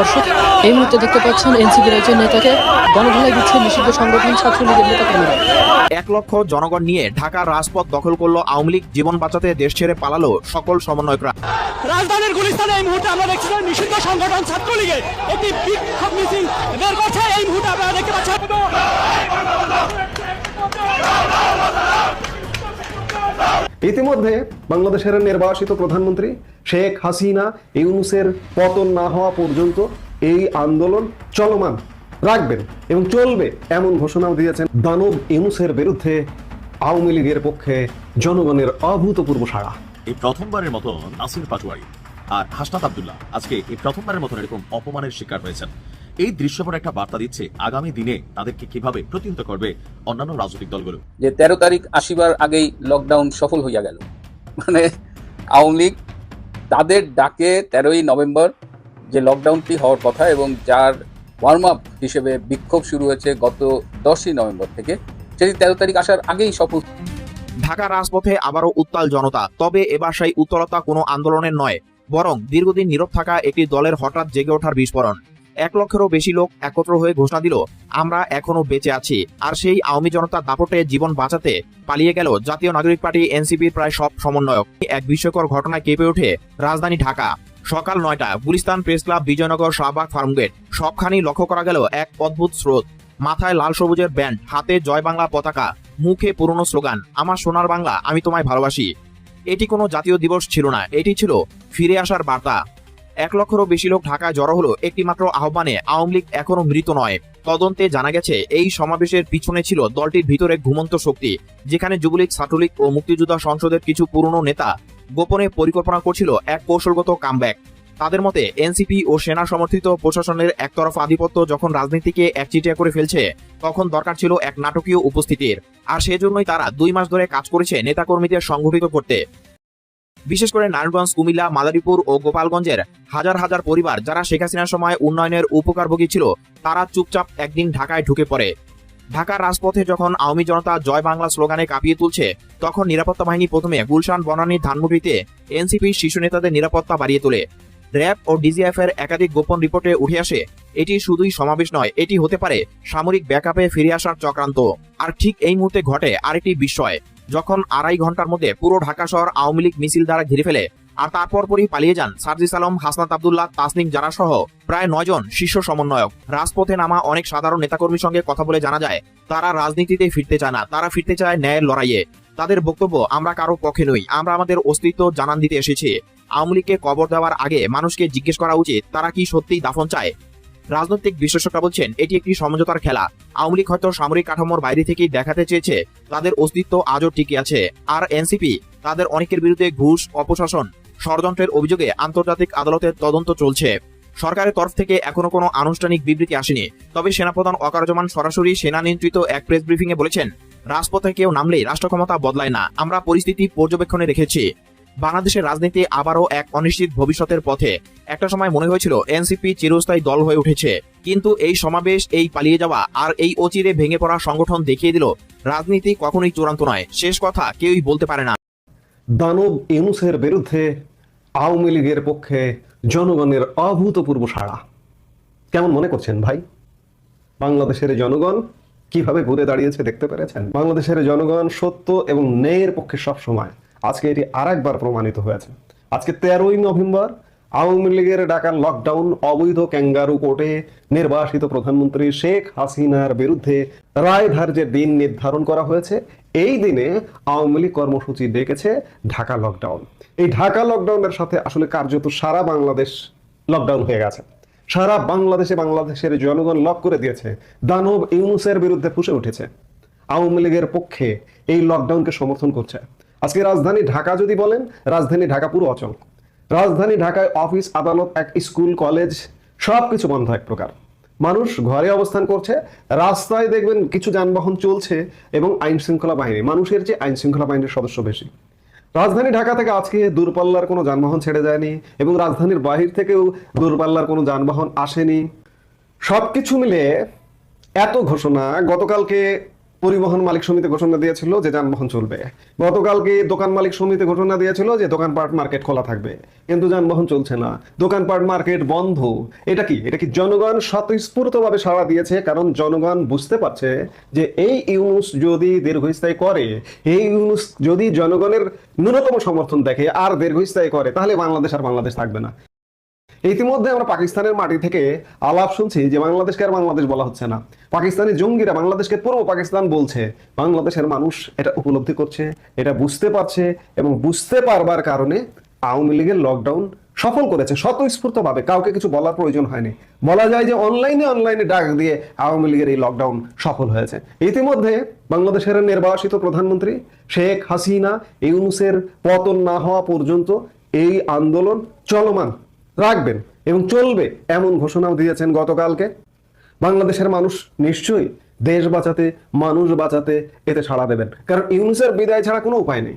দর্শক এই মুহূর্তে দেখতে পাচ্ছেন এনসিপির একজন নেতাকে গণধোলাই দিচ্ছে নিষিদ্ধ সংগঠন ছাত্রলীগের নেতাকর্মীরা এক লক্ষ জনগণ নিয়ে ঢাকার রাজপথ দখল করল আওয়ামী লীগ জীবন বাঁচাতে দেশ ছেড়ে পালালো সকল সমন্বয়করা। রাজধানীর গুলিস্তানে এই মুহূর্তে আমরা দেখছি নিষিদ্ধ সংগঠন ছাত্রলীগের একটি বিক্ষোভ মিছিল বের করছে। এই মুহূর্তে আপনারা দেখতে পাচ্ছেন ইতিমধ্যে বাংলাদেশের নির্বাসিত প্রধানমন্ত্রী শেখ হাসিনা ইউনুসের পতন না হওয়া পর্যন্ত এই আন্দোলন চলমান রাখবেন এবং চলবে এমন ঘোষণাও দিয়েছেন দানব ইউনুসের বিরুদ্ধে আওয়ামী লীগের পক্ষে জনগণের অভূতপূর্ব সাড়া। এই প্রথমবারের মতো নাসির পাটুয়ারি আর হাসনাত আবদুল্লাহ আজকে এই প্রথমবারের মতো এরকম অপমানের শিকার হয়েছেন। এই দৃশ্যপট একটা বার্তা দিচ্ছে আগামী দিনে তাদেরকে কীভাবে প্রতিহত করবে অন্যান্য রাজনৈতিক দলগুলো। যে তেরো তারিখ আসিবার আগেই লকডাউন সফল হইয়া গেল। মানে আওয়ামী লীগ তাদের ডাকে তেরোই নভেম্বর যে লকডাউনটি হওয়ার কথা এবং যার ওয়ার্ম আপ হিসেবে বিক্ষোভ শুরু হয়েছে গত দশই নভেম্বর থেকে সেটি তেরো তারিখ আসার আগেই সফল। ঢাকা রাজপথে আবারও উত্তাল জনতা তবে এবার সেই উত্তলতা কোনো আন্দোলনের নয় বরং দীর্ঘদিন নীরব থাকা একটি দলের হঠাৎ জেগে ওঠার বিস্ফোরণ। এক লক্ষেরও বেশি লোক একত্র হয়ে ঘোষণা দিল, আমরা এখনও বেঁচে আছি। আর সেই আওয়ামী জনতার দাপটে জীবন বাঁচাতে পালিয়ে গেল জাতীয় নাগরিক পার্টি এনসিপির প্রায় সব সমন্বয়ক। এক বিস্ময়কর ঘটনায় কেঁপে ওঠে রাজধানী ঢাকা। সকাল নয়টা, গুলিস্তান প্রেস ক্লাব, বিজয়নগর, শাহবাগ, ফার্মগেট সবখানি লক্ষ্য করা গেল এক অদ্ভুত স্রোত। মাথায় লাল সবুজের ব্যান্ড, হাতে জয় বাংলা পতাকা, মুখে পুরনো স্লোগান, আমার সোনার বাংলা, আমি তোমায় ভালোবাসি। এটি কোনো জাতীয় দিবস ছিল না, এটি ছিল ফিরে আসার বার্তা। এক লক্ষেরও বেশি লোক ঢাকায় জড়ো হলো। একটি মাত্র আহ্বানে আওয়ামী লীগ এখনও মৃত নয়। তদন্তে জানা গেছে, এই সমাবেশের পিছনে ছিল দলটির ভিতরে ঘুমন্ত শক্তি, যেখানে যুবলীগ, ছাত্রলীগ ও মুক্তিযোদ্ধা সংসদের কিছু পুরনো নেতা গোপনে পরিকল্পনা করছিল এক কৌশলগত কামব্যাক। তাদের মতে, এনসিপি ও সেনা সমর্থিত প্রশাসনের একতরফা আধিপত্য যখন রাজনীতিকে একচিটিয়া করে ফেলছে, তখন দরকার ছিল এক নাটকীয় উপস্থিতির। আর সেজন্যই তারা দুই মাস ধরে কাজ করেছে নেতাকর্মীদের সংগঠিত করতে। বিশেষ করে নারায়ণগঞ্জ, কুমিল্লা, মাদারীপুর ও গোপালগঞ্জের হাজার হাজার পরিবার যারা শেখ হাসিনার সময় উন্নয়নের উপকারভোগী ছিল, তারা চুপচাপ একদিন ঢাকায় ঢুকে পড়ে। ঢাকার রাজপথে যখন আওয়ামী জনতা জয় বাংলা স্লোগানে কাঁপিয়ে তুলছে, তখন নিরাপত্তা বাহিনী প্রথমে গুলশান বনানী ধানমন্ডিতে এনসিপি শীর্ষ নেতাদের নিরাপত্তা বাড়িয়ে তোলে। র্যাব ও ডিজিএফ এর একাধিক গোপন রিপোর্টে উঠে আসে, এটি শুধুই সমাবেশ নয়, এটি হতে পারে সামরিক ব্যাকআপে ফিরে আসার চক্রান্ত। আর ঠিক এই মুহূর্তে ঘটে আরেকটি বিস্ময়। যখন আড়াই ঘণ্টার মধ্যে পুরো ঢাকা শহর আওয়ামী লীগ মিছিল দ্বারা ঘিরে ফেলে, আর তারপর পরই পালিয়ে যান সার্জিস আলম, হাসনাত আবদুল্লাহ, তাসনিম জানা সহ প্রায় নয়জন শীর্ষ সমন্বয়ক। রাজপথে নামা অনেক সাধারণ নেতাকর্মীর সঙ্গে কথা বলে জানা যায়, তারা রাজনীতিতে ফিরতে চায় না, তারা ফিরতে চায় ন্যায়ের লড়াইয়ে। তাদের বক্তব্য, আমরা কারও পক্ষে নই, আমরা আমাদের অস্তিত্ব জানান দিতে এসেছি। আওয়ামী লীগকে কবর দেওয়ার আগে মানুষকে জিজ্ঞেস করা উচিত, তারা কি সত্যিই দাফন চায়? রাজনৈতিক বিশেষজ্ঞরা বলছেন, এটি একটি সমঝোতার খেলা। আওয়ামী লীগ হয়তো সামরিক কাঠামোর বাইরে থেকেই দেখাতে চেয়েছে, তাদের অস্তিত্ব আজও টিকে আছে। আর এনসিপি, তাদের অনেকের বিরুদ্ধে ঘুষ, অপশাসন, ষড়যন্ত্রের অভিযোগে আন্তর্জাতিক আদালতের তদন্ত চলছে। সরকারের তরফ থেকে এখনও কোনো আনুষ্ঠানিক বিবৃতি আসেনি। তবে সেনাপ্রধান অকারজমান সরাসরি সেনা নিয়ন্ত্রিত এক প্রেস ব্রিফিংয়ে বলেছেন, রাজপথে কেউ নামলেই রাষ্ট্র ক্ষমতা বদলায় না। আমরা পরিস্থিতি পর্যবেক্ষণে রেখেছি বাংলাদেশের রাজনীতি আবারও এক অনিশ্চিত ভবিষ্যতের পথে। একটা সময় মনে হয়েছিল, এনসিপি চিরস্থায়ী দল হয়ে উঠেছে। কিন্তু এই সমাবেশ, এই পালিয়ে যাওয়া আর এই অচিরে ভেঙে পড়া সংগঠন দেখিয়ে দিল, রাজনীতি কখনোই চূড়ান্ত নয়। শেষ কথা কেউই বলতে পারে না। দানব ইউনুসের বিরুদ্ধে আওয়ামী লীগের পক্ষে জনগণের অভূতপূর্ব সাড়া। কেমন মনে করছেন ভাই? বাংলাদেশের জনগণ কীভাবে ঘুরে দাঁড়িয়েছে দেখতে পেরেছেন? বাংলাদেশের জনগণ সত্য এবং ন্যায়ের পক্ষে সব সময় আজকে এটি আরেকবার প্রমাণিত হয়েছে। আজকে তেরোই নভেম্বর আওয়ামী লীগের ডাকা লকডাউন অবৈধ ক্যাঙ্গারু কোর্টে নির্বাসিত প্রধানমন্ত্রী শেখ হাসিনার বিরুদ্ধে রায় ধার্যের দিন নির্ধারণ করা হয়েছে। এই দিনে আওয়ামী লীগ কর্মসূচি ডেকেছে ঢাকা লকডাউন এই ঢাকা লকডাউনের সাথে আসলে কার্যত সারা বাংলাদেশ লকডাউন হয়ে গেছে। সারা বাংলাদেশে বাংলাদেশের জনগণ লক করে দিয়েছে। দানব ইউনুসের বিরুদ্ধে ফুসে উঠেছে। আওয়ামী লীগের পক্ষে এই লকডাউনকে সমর্থন করছে। আজকে রাজধানী ঢাকা যদি বলেন, রাজধানী ঢাকা পুরো অচল। রাজধানী ঢাকায় অফিস, আদালত, এক স্কুল, কলেজ সব কিছু বন্ধ এক প্রকার। মানুষ ঘরে অবস্থান করছে, রাস্তায় দেখবেন কিছু যানবাহন চলছে এবং আইন শৃঙ্খলা বাহিনী, মানুষের যে আইন শৃঙ্খলা বাহিনীর সদস্য বেশি। রাজধানী ঢাকা থেকে আজকে দূরপাল্লার কোনো যানবাহন ছেড়ে যায়নি এবং রাজধানীর বাহির থেকেও দূরপাল্লার কোনো যানবাহন আসেনি। সব কিছু মিলে এত ঘোষণা, গতকালকে পরিবহন মালিক সমিতি ঘোষণা দিয়েছিল যে যানবাহন চলবে। গতকালকে দোকান মালিক সমিতি ঘোষণা দিয়েছিল যে দোকানপাট মার্কেট খোলা থাকবে। কিন্তু যানবাহন চলছে না। দোকানপাট মার্কেট বন্ধ। এটা কি? এটা কি জনগণ স্বতঃস্ফূর্তভাবে সাড়া দিয়েছে? কারণ জনগণ বুঝতে পারছে যে এই ইউনুস যদি দীর্ঘস্থায়ী করে, এই ইউনুস যদি জনগণের ন্যূনতম সমর্থন দেখে আর দীর্ঘস্থায়ী করে, তাহলে বাংলাদেশ আর বাংলাদেশ থাকবে না। ইতিমধ্যে আমরা পাকিস্তানের মাটি থেকে আলাপ শুনছি যে বাংলাদেশকে আর বাংলাদেশ বলা হচ্ছে না। পাকিস্তানি জঙ্গিরা বাংলাদেশকে পূর্ব পাকিস্তান বলছে। বাংলাদেশের মানুষ এটা উপলব্ধি করছে, এটা বুঝতে পারছে এবং বুঝতে পারবার কারণে আওয়ামী লীগের লকডাউন সফল করেছে স্বতঃস্ফূর্তভাবে। কাউকে কিছু বলার প্রয়োজন হয়নি। বলা যায় যে অনলাইনে অনলাইনে ডাক দিয়ে আওয়ামী লীগের এই লকডাউন সফল হয়েছে। ইতিমধ্যে বাংলাদেশের নির্বাসিত প্রধানমন্ত্রী শেখ হাসিনা, ইউনুসের পতন না হওয়া পর্যন্ত এই আন্দোলন চলমান। রাখবেন এবং চলবে এমন ঘোষণাও দিয়েছেন গতকালকে। বাংলাদেশের মানুষ নিশ্চয়ই দেশ বাঁচাতে, মানুষ বাঁচাতে এতে সাড়া দেবেন। কারণ ইউনুসের বিদায় ছাড়া কোনো উপায় নেই।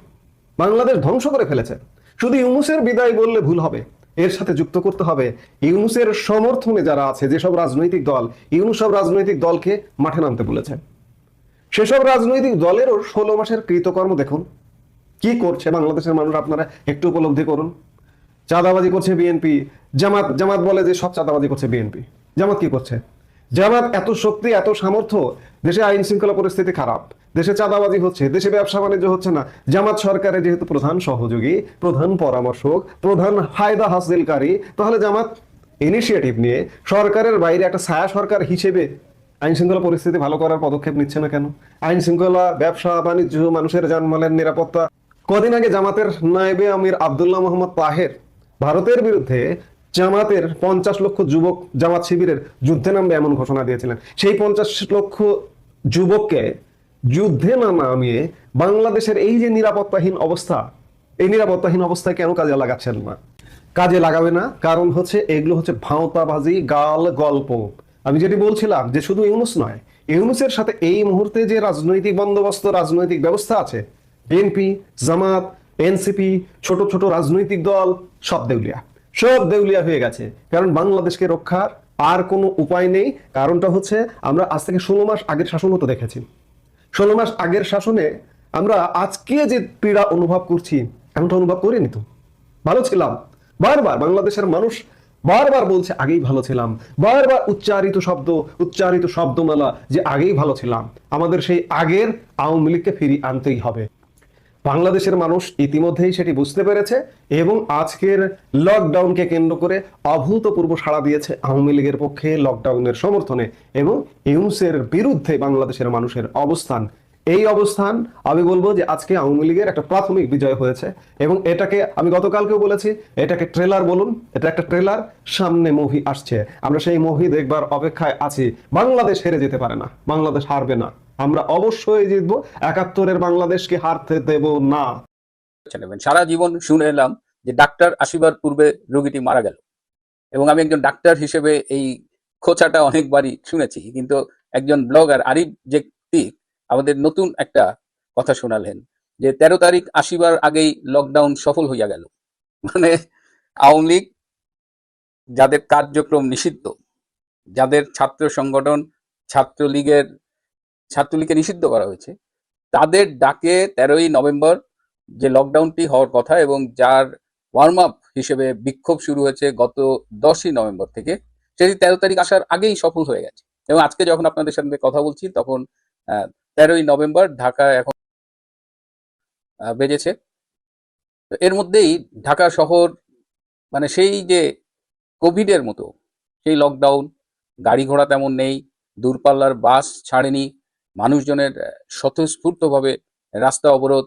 বাংলাদেশ ধ্বংস করে ফেলেছে। শুধু ইউনুসের বিদায় বললে ভুল হবে। এর সাথে যুক্ত করতে হবে ইউনুসের সমর্থনে যারা আছে, যেসব রাজনৈতিক দল, ইউনুস সব রাজনৈতিক দলকে মাঠে নামতে বলেছে। সেসব রাজনৈতিক দলেরও ষোলো মাসের কৃতকর্ম দেখুন। কি করছে বাংলাদেশের মানুষ আপনারা একটু উপলব্ধি করুন। চাঁদাবাজি করছে বিএনপি। জামাত জামাত বলে যে সব চাঁদাবাজি করছে বিএনপি। জামাত কি করছে? জামাত এত শক্তি, এত সামর্থ্য, দেশে আইন শৃঙ্খলা পরিস্থিতি খারাপ। দেশে চাঁদাবাজি হচ্ছে, দেশে ব্যবসা বাণিজ্য হচ্ছে না। জামাত সরকারের যেহেতু প্রধান সহযোগী, প্রধান পরামর্শক, প্রধান ফায়দা হাসিলকারী, তাহলে জামাত ইনিশিয়েটিভ নিয়ে সরকারের বাইরে একটা ছায়া সরকার হিসেবে আইন শৃঙ্খলা পরিস্থিতি ভালো করার পদক্ষেপ নিচ্ছে না কেন? আইন শৃঙ্খলা, ব্যবসা বাণিজ্য, মানুষের জানমালের নিরাপত্তা। কদিন আগে জামাতের নায়েবে আমির আব্দুল্লাহ মোহাম্মদ তাহের ভারতের বিরুদ্ধে জামাতের পঞ্চাশ লক্ষ যুবক জামাত শিবিরের যুদ্ধে নামবে এমন ঘোষণা দিয়েছিলেন। সেই পঞ্চাশ লক্ষ যুবককে যুদ্ধে না নামিয়ে বাংলাদেশের এই যে নিরাপত্তাহীন অবস্থা, এই নিরাপত্তাহীন অবস্থায় কেন কাজে লাগাচ্ছেন না? কাজে লাগাবে না, কারণ হচ্ছে এগুলো হচ্ছে ভাঁওতাবাজি, গাল গল্প। আমি যেটি বলছিলাম যে শুধু ইউনুস নয়, ইউনুসের সাথে এই মুহূর্তে যে রাজনৈতিক বন্দোবস্ত, রাজনৈতিক ব্যবস্থা আছে, বিএনপি, জামাত এনসিপি, ছোট ছোট রাজনৈতিক দল, সব দেউলিয়া। সব দেউলিয়া হয়ে গেছে। কারণ বাংলাদেশকে রক্ষার আর কোনো উপায় নেই। কারণটা হচ্ছে আমরা আজ থেকে ষোলো মাস আগের শাসন তো দেখেছি। ষোলো মাস আগের শাসনে আমরা আজকে যে পীড়া অনুভব করছি, এমনটা অনুভব করিনি তো? ভালো ছিলাম। বারবার বাংলাদেশের মানুষ বারবার বলছে, আগেই ভালো ছিলাম। বারবার উচ্চারিত শব্দ, উচ্চারিত শব্দমালা যে আগেই ভালো ছিলাম। আমাদের সেই আগের আওয়ামী লীগকে ফিরিয়ে আনতেই হবে। বাংলাদেশের মানুষ ইতিমধ্যেই সেটি বুঝতে পেরেছে এবং আজকের লকডাউনকে কেন্দ্র করে অভূতপূর্ব সাড়া দিয়েছে আওয়ামী লীগের পক্ষে লকডাউনের সমর্থনে এবং ইউনুসের বিরুদ্ধে বাংলাদেশের মানুষের অবস্থান। এই অবস্থান আমি বলব যে আজকে আওয়ামী লীগের একটা প্রাথমিক বিজয় হয়েছে এবং এটাকে আমি গতকালকেও বলেছি, এটাকে ট্রেলার বলুন, এটা একটা ট্রেলার সামনে মুভি আসছে। আমরা সেই মুভি দেখবার অপেক্ষায় আছি। বাংলাদেশ হেরে যেতে পারে না, বাংলাদেশ হারবে না। আমরা অবশ্যই জিতবো। একাত্তরের বাংলাদেশকে হারতে দেব না। সারা জীবন শুনে এলাম যে ডাক্তার আসিবার পূর্বে রোগীটি মারা গেল। এবং আমি একজন ডাক্তার হিসেবে এই খোঁচাটা অনেকবারই শুনেছি। কিন্তু একজন ব্লগার আরিফ জেক্তিক আমাদের নতুন একটা কথা শোনালেন যে তেরো তারিখ আসিবার আগেই লকডাউন সফল হইয়া গেল। মানে আওয়ামী লীগ যাদের কার্যক্রম নিষিদ্ধ, যাদের ছাত্র সংগঠন ছাত্রলীগের ছাত্রলীগকে নিষিদ্ধ করা হয়েছে। তাদের ডাকে তেরোই নভেম্বর যে লকডাউনটি হওয়ার কথা এবং যার ওয়ার্ম আপ হিসেবে বিক্ষোভ শুরু হয়েছে গত দশই নভেম্বর থেকে, সেটি তেরো তারিখ আসার আগেই সফল হয়ে গেছে। এবং আজকে যখন আপনাদের সঙ্গে কথা বলছি, তখন তেরোই নভেম্বর ঢাকা এখন বেজেছে। এর মধ্যেই ঢাকা শহর মানে সেই যে কোভিডের মতো, সেই লকডাউন গাড়ি ঘোড়া তেমন নেই, দূরপাল্লার বাস ছাড়েনি মানুষজনের স্বতঃস্ফূর্তভাবে রাস্তা অবরোধ,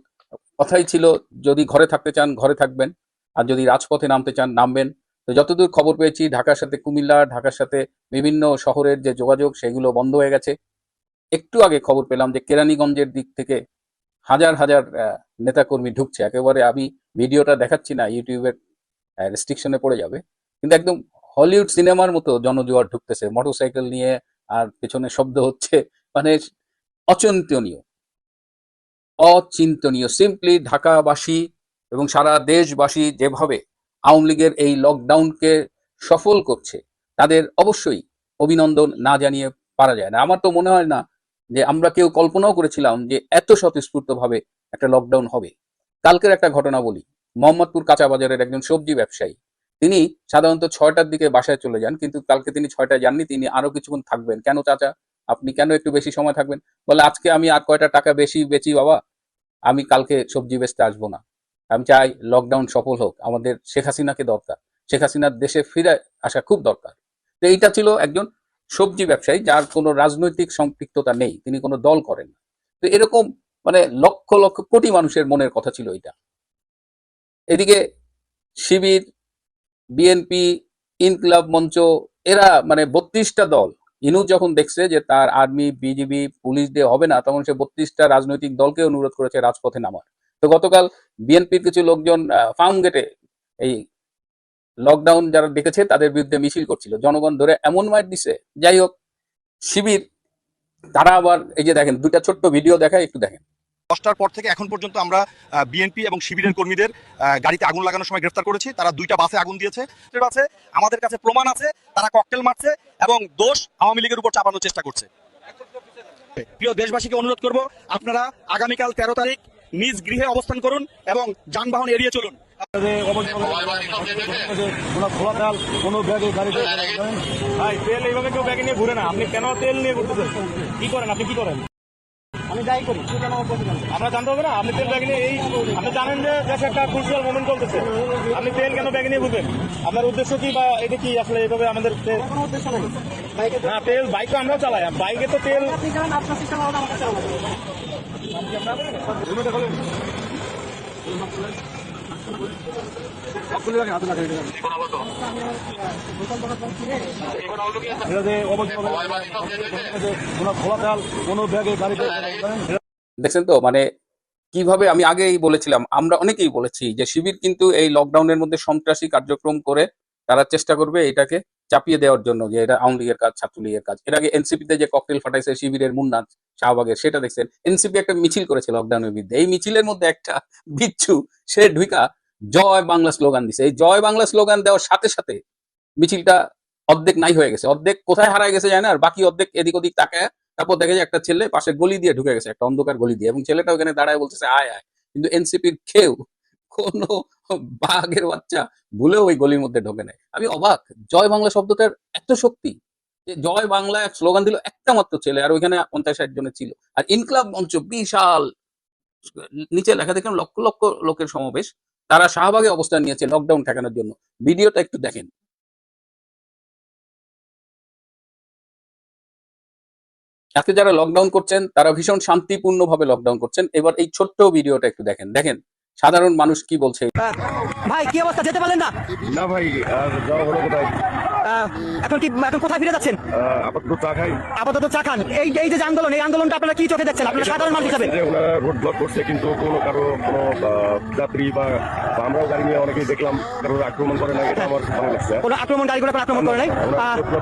কথাই ছিল, যদি ঘরে থাকতে চান, ঘরে থাকবেন, আর যদি রাজপথে নামতে চান, নামবেন। তো যতদূর খবর পেয়েছি, ঢাকার সাথে কুমিল্লা, ঢাকার সাথে বিভিন্ন শহরের যে যোগাযোগ, সেগুলো বন্ধ হয়ে গেছে। একটু আগে খবর পেলাম যে কেরানীগঞ্জের দিক থেকে হাজার হাজার নেতাকর্মী ঢুকছে। একেবারে আমি ভিডিওটা দেখাচ্ছি না, ইউটিউবের রেস্ট্রিকশনে পড়ে যাবে। কিন্তু একদম হলিউড সিনেমার মতো জনজোয়ার ঢুকতেছে। মোটরসাইকেল নিয়ে আর পেছনে শব্দ হচ্ছে। মানে অচিন্তনীয়। অচিন্তনীয়। সিম্পলি ঢাকাবাসী এবং সারা দেশবাসী যেভাবে আওয়ামী লীগের এই লকডাউনকে সফল করছে, তাদের অবশ্যই অভিনন্দন না জানিয়ে পারা যায় না। আমার তো মনে হয় না যে আমরা কেউ কল্পনাও করেছিলাম যে এত স্বতঃস্ফূর্তভাবে একটা লকডাউন হবে। কালকের একটা ঘটনা বলি। মোহাম্মদপুর কাঁচা বাজারের একজন সবজি ব্যবসায়ী, তিনি সাধারণত ছয়টার দিকে বাসায় চলে যান, কিন্তু কালকে তিনি ছয়টায় যাননি, তিনি আরও কিছুক্ষণ থাকবেন। কেন চাচা? আপনি কেন একটু বেশি সময় থাকবেন? বলে, আজকে আমি আর কয়টা টাকা বেশি বেচি বাবা? আমি কালকে সবজি বেচতে আসব না। আমি চাই লকডাউন সফল হোক। আমাদের শেখ হাসিনাকে দরকার। শেখ হাসিনার দেশে ফিরে আসা খুব দরকার। তো এইটা ছিল একজন সবজি ব্যবসায়ী, যার কোনো রাজনৈতিক সম্পৃক্ততা নেই। তিনি কোনো দল করেন না। তো এরকম মানে লক্ষ লক্ষ কোটি মানুষের মনের কথা ছিল এটা এদিকে শিবির, বিএনপি, ইনকলাব মঞ্চ, এরা মানে বত্রিশটা দল ইনু যখন দেখছে যে তার আর্মি, বিজিবি, পুলিশ দিয়ে হবে না, তখন সে বত্রিশটা রাজনৈতিক দলকে অনুরোধ করেছে রাজপথে নামার। তো গতকাল বিএনপির কিছু লোকজন ফার্ম গেটে এই লকডাউন যারা দেখেছে, তাদের বিরুদ্ধে মিছিল করছিল। জনগণ ধরে এমন মাইট দিছে। যাই হোক, শিবির, তারা আবার এই যে দেখেন দুটা ছোট্ট ভিডিও দেখায়, একটু দেখেন। দশটার পর থেকে এখন পর্যন্ত আমরা বিএনপি এবং শিবিরের কর্মীদের গাড়িতে আগুন লাগানোর সময় গ্রেফতার করেছি। তারা দুইটা বাসে আগুন দিয়েছে। আছে আমাদের কাছে প্রমাণ আছে, তারা ককটেল মারছে এবং দোষ আওয়ামী লীগের উপর চাপানোর চেষ্টা করছে। প্রিয় দেশবাসীকে অনুরোধ করব, আপনারা আগামীকাল তেরো তারিখ নিজ গৃহে অবস্থান করুন এবং যানবাহন এড়িয়ে চলুন। তেল এইভাবে কেউ ব্যাগে নিয়ে ঘুরে না। আপনি কেন তেল নিয়ে ঘুরতেছেন? কি করেন? আপনি কি করেন? আমি যাই করি আমরা জানতে হবে না? আপনি তেল ব্যাগ নিয়ে এই আপনি জানেন যে দেশে একটা ক্রুশিয়াল মোমেন্ট চলতেছে। আপনি তেল কেন ব্যাগ নিয়ে ঘুরবেন? আপনার উদ্দেশ্য কি বা এটা কি আসলে এভাবে আমাদের তে- না তেল বাইক তো আমরাও চালাই। বাইকে তো তেল দেখছেন তো মানে কীভাবে আমি আগেই বলেছিলাম, আমরা অনেকেই বলেছি যে শিবির কিন্তু এই লকডাউনের মধ্যে সন্ত্রাসী কার্যক্রম করে তারা চেষ্টা করবে এটাকে চাপিয়ে দেওয়ার জন্য যে এটা আওয়ামী লীগের কাজ, ছাত্রলীগের কাজ। এর আগে এনসিপিতে যে ককটেল ফাটাইছে শিবিরের মুন্না শাহবাগের, সেটা দেখছেন। এনসিপি একটা মিছিল করেছে লকডাউনের বিরুদ্ধে। এই মিছিলের মধ্যে একটা বিচ্ছু, সে ঢুইকা জয় বাংলা স্লোগান দিছে। এই জয় বাংলা স্লোগান দেওয়ার সাথে সাথে মিছিলটা অর্ধেক নাই হয়ে গেছে। অর্ধেক কোথায় হারায় গেছে জানে আর বাকি অর্ধেক এদিক ওদিক তাকায় তারপর দেখা যায় একটা ছেলে পাশে গলি দিয়ে ঢুকে গেছে, একটা অন্ধকার গলি দিয়ে। এবং ছেলেটা ওখানে দাঁড়ায় বলতেছে, আয় আয়। কিন্তু এনসিপির কেউ কোনো বাঘের বাচ্চা ভুলেও ওই গলির মধ্যে ঢোকে নাই। আমি অবাক, জয় বাংলা শব্দটার এত শক্তি যে জয় বাংলা এক স্লোগান দিল একটা মাত্র ছেলে, আর ওইখানে পঞ্চাশ ষাট জনের ছিল। আর ইনকলাব মঞ্চ বিশাল, নিচে লেখা দেখলাম লক্ষ লক্ষ লোকের সমাবেশ। তারা শাহবাগে অবস্থান নিয়েছে লকডাউন ঠেকানোর জন্য। ভিডিওটা একটু দেখেন। আজকে যারা লকডাউন করছেন, তারা ভীষণ শান্তিপূর্ণভাবে লকডাউন করছেন। এবার এই ছোট্ট ভিডিওটা একটু দেখেন। দেখেন সাধারণ মানুষ কি বলছে? ভাই কি অবস্থা? যেতে পারলেন না। না ভাই আর যাওয়া হলো কোথায়? এখন কি এখন কোথায় ফিরে যাচ্ছেন? আপাতত চা খাই। আপাতত চা খান। এই এই যে আন্দোলন এই আন্দোলনটা আপনারা কি চোখে দেখছেন? আপনারা সাধারণ মানুষ হিসাবে। ওনারা রোড ব্লক করছে কিন্তু কোনো কারও কোনো যাত্রী বা আমরাও গাড়ি নিয়ে অনেকেই দেখলাম কারোর আক্রমণ করে না এটা আমার ভালো লাগছে কোনো আক্রমণ গাড়িগুলো কোনো আক্রমণ করে নাই?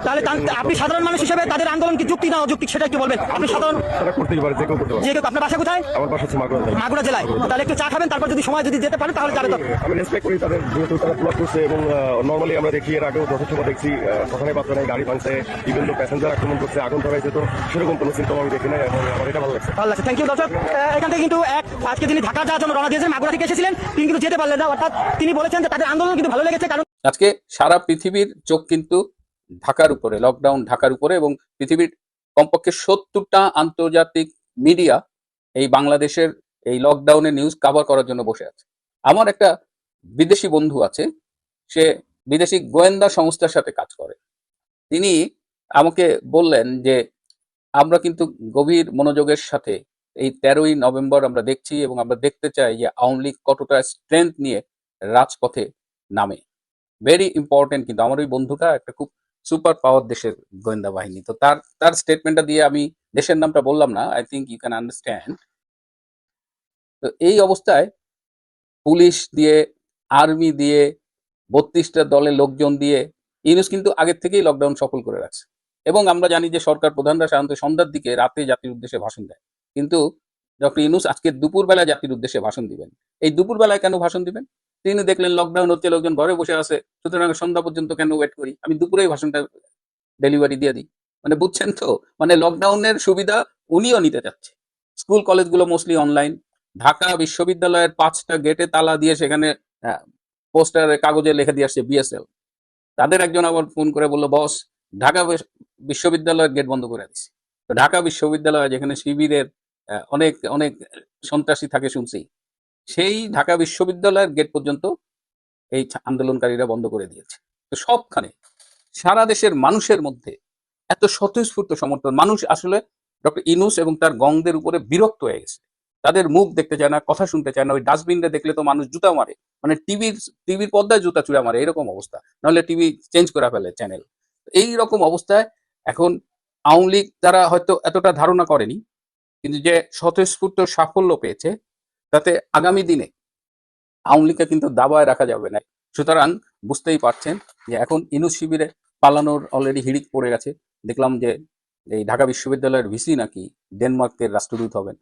তাহলে আপনি সাধারণ মানুষ হিসেবে তাদের আন্দোলন কি যুক্তি না অযুক্তি সেটা একটু বলবেন। আপনি সাধারণ তারা করতেই পারে যে কেউ করতে পারে। যে কেউ- আপনার বাসা কোথায়? আমার পাশে হচ্ছে মাগুরা। মাগুরা জেলায়। তাহলে একটু চা খাবেন তারপর যদি সময় যদি যেতে পারেন তাহলে যাবে আমি রেসপেক্ট করি তাদের যেহেতু তারা ব্লক করছে এবং নর্মালি আমরা দেখি এর আগেও যথেষ্ট দেখছি সকালে বাচ্চা নেই গাড়ি ভাঙছে ইভেন তো প্যাসেঞ্জার আক্রমণ করছে আগুন ধরাইছে তো সেরকম কোনো সিমটম আমি দেখি নাই এবং আমার এটা ভালো লাগছে। ভালো লাগছে। থ্যাংক ইউ দর্শক। এখান থেকে কিন্তু এক আজকে যিনি ঢাকা যাওয়ার জন্য রওনা দিয়েছেন মাগুরা থেকে এসেছিলেন তিনি কিন্তু যেতে পারলেন না। অর্থাৎ তিনি বলেছেন যে তাদের আন্দোলন কিন্তু ভালো লেগেছে কারণ আজকে সারা পৃথিবীর চোখ কিন্তু ঢাকার উপরে লকডাউন ঢাকার উপরে এবং পৃথিবীর কমপক্ষে সত্তরটা আন্তর্জাতিক মিডিয়া এই বাংলাদেশের এই লকডাউনের নিউজ কভার করার জন্য বসে আছে। আমার একটা বিদেশি বন্ধু আছে সে বিদেশি গোয়েন্দা সংস্থার সাথে কাজ করে। তিনি আমাকে বললেন যে, আমরা কিন্তু গভীর মনোযোগের সাথে এই তেরোই নভেম্বর আমরা দেখছি এবং আমরা দেখতে চাই যে আওয়ামী লীগ কতটা স্ট্রেংথ নিয়ে রাজপথে নামে। ভেরি ইম্পর্টেন্ট কিন্তু আমার ওই বন্ধুটা একটা খুব সুপার পাওয়ার দেশের গোয়েন্দা বাহিনী। তো তার তার স্টেটমেন্টটা দিয়ে আমি দেশের নামটা বললাম না I think you can understand তো এই অবস্থায় পুলিশ দিয়ে আর্মি দিয়ে বত্রিশটা দলের লোকজন দিয়ে ইউনুস কিন্তু আগের থেকেই লকডাউন সফল করে রাখছে। এবং আমরা জানি যে সরকার প্রধানরা সাধারণত সন্ধ্যার দিকে রাতে জাতির উদ্দেশ্যে ভাষণ দেয়। কিন্তু ডক্টর ইউনুস আজকে দুপুরবেলা জাতির উদ্দেশ্যে ভাষণ দিবেন। এই দুপুরবেলায় কেন ভাষণ দিবেন? তিনি দেখলেন লকডাউন হচ্ছে, লোকজন ঘরে বসে আছে। সুতরাং সন্ধ্যা পর্যন্ত কেন ওয়েট করি? আমি দুপুরেই ভাষণটা ডেলিভারি দিয়ে দিই। মানে বুঝছেন তো? মানে লকডাউনের সুবিধা উনিও নিতে চাচ্ছে। স্কুল, কলেজগুলো মোস্টলি অনলাইন ঢাকা বিশ্ববিদ্যালয়ের পাঁচটা গেটে তালা দিয়ে সেখানে পোস্টারে কাগজে লিখে দিয়ে আসছে বিএসএল তাদের একজন আবার ফোন করে বলল, বস, ঢাকা বিশ্ববিদ্যালয়ের গেট বন্ধ করে তো ঢাকা বিশ্ববিদ্যালয়, যেখানে শিবিরের অনেক অনেক সন্ত্রাসী থাকে শুনছি, সেই ঢাকা বিশ্ববিদ্যালয়ের গেট পর্যন্ত এই আন্দোলনকারীরা বন্ধ করে দিয়েছে। তো সবখানে সারা দেশের মানুষের মধ্যে এত স্বতঃস্ফূর্ত সমর্থন। মানুষ আসলে ডক্টর ইনুস এবং তার গংদের উপরে বিরক্ত হয়ে গেছে। তাদের মুখ দেখতে চায় না, কথা শুনতে চায় না, ওই ডাস্টবিনটা দেখলে তো মানুষ জুতা মারে। মানে টিভির টিভির পর্দায় জুতা চুরা মারে, এরকম অবস্থা। নাহলে টিভি চেঞ্জ করে ফেলে চ্যানেল। এই রকম অবস্থায় এখন আওয়ামী লীগ তারা হয়তো এতটা ধারণা করেনি, কিন্তু যে স্বতঃস্ফূর্ত সাফল্য পেয়েছে, তাতে আগামী দিনে আওয়ামী লীগকে কিন্তু দাবায় রাখা যাবে না। সুতরাং বুঝতেই পারছেন যে এখন ইনুস শিবিরে পালানোর অলরেডি হিড়িক পড়ে গেছে। দেখলাম যে এই ঢাকা বিশ্ববিদ্যালয়ের ভিসি নাকি ডেনমার্কের রাষ্ট্রদূত হবেন।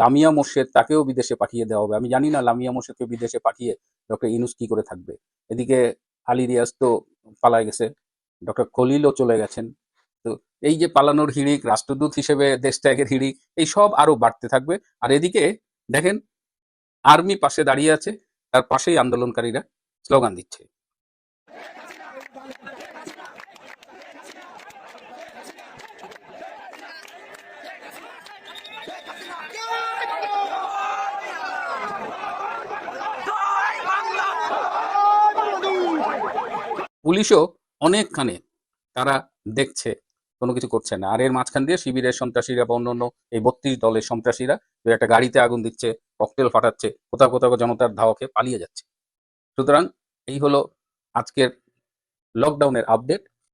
লামিয়া মোর্শেদ তাকেও বিদেশে পাঠিয়ে দেওয়া হবে। আমি জানি না লামিয়া মোর্শেদকে বিদেশে পাঠিয়ে ডক্টর ইনুস কি করে থাকবে। এদিকে আলী রিয়াজ তো পালায় গেছে, ডক্টর খলিলও চলে গেছেন। তো এই যে পালানোর হিড়িক, রাষ্ট্রদূত হিসেবে দেশ ত্যাগের হিড়িক, এই সব আরও বাড়তে থাকবে। আর এদিকে দেখেন, আর্মি পাশে দাঁড়িয়ে আছে, তার পাশেই আন্দোলনকারীরা স্লোগান দিচ্ছে। পুলিশও অনেকখানে তারা দেখছে, কোনো কিছু করছে না। আর এর মাঝখান দিয়ে শিবিরের সন্ত্রাসীরা বা অন্যান্য এই বত্রিশ দলের সন্ত্রাসীরা একটা গাড়িতে আগুন দিচ্ছে, ককটেল ফাটাচ্ছে, কোথাও কোথাও জনতার ধাওয়াকে পালিয়ে যাচ্ছে। সুতরাং এই হলো আজকের লকডাউনের আপডেট